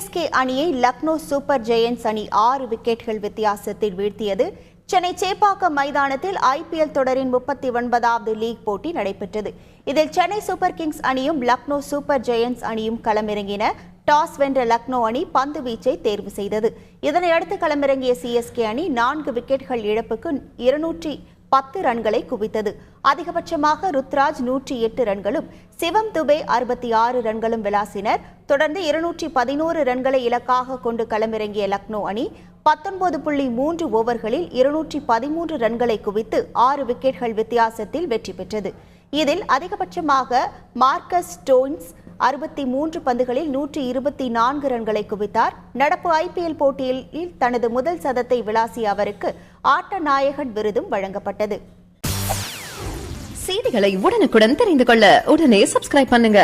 CSK அணியை Lucknow super Giants அணி ஆறு விக்கெட்கள் வித்தியாசத்தில் வீழ்த்தியது. சென்னை சேப்பாக்கம் மைதானத்தில் ஐபிஎல் தொடரின் முப்பத்தி ஒன்பதாவது லீக் போட்டி நடைபெற்றது. இதில் சென்னை சூப்பர் கிங்ஸ் அணியும் லக்னோ சூப்பர் ஜெயன்ஸ் அணியும் களமிறங்கின. டாஸ் வென்ற லக்னோ அணி பந்து வீச்சை தேர்வு செய்தது. இதனையடுத்து களமிறங்கிய சிஎஸ்கே அணி நான்கு விக்கெட்கள் இழப்புக்கு இருநூற்றி பத்து ரன்களை குவித்தது. அதிகபட்சமாக ருத்ராஜ் நூற்றி எட்டு ரன்களும் சிவம் துபே அறுபத்தி ஆறு ரன்களும் விளாசினர். தொடர்ந்து இருநூற்றி பதினோரு ரன்களை இலக்காக கொண்டு களமிறங்கிய லக்னோ அணி பத்தொன்பது புள்ளி மூன்று ஓவர்களில் இருநூற்றி பதிமூன்று ரன்களை குவித்து ஆறு விக்கெட்கள் வித்தியாசத்தில் வெற்றி பெற்றது. இதில் அதிகபட்சமாக மார்க்கஸ் ஸ்டோன்ஸ் அறுபத்தி மூன்று பந்துகளில் நூற்றி இருபத்தி நான்கு ரன்களை குவித்தார். நடப்பு ஐபிஎல் போட்டியில் தனது முதல் சதத்தை விளாசிய அவருக்கு ஆட்ட நாயகன் விருதும் வழங்கப்பட்டது. செய்திகளை உடனுக்குடன் தெரிந்து கொள்ள உடனே சப்ஸ்கிரைப் பண்ணுங்க.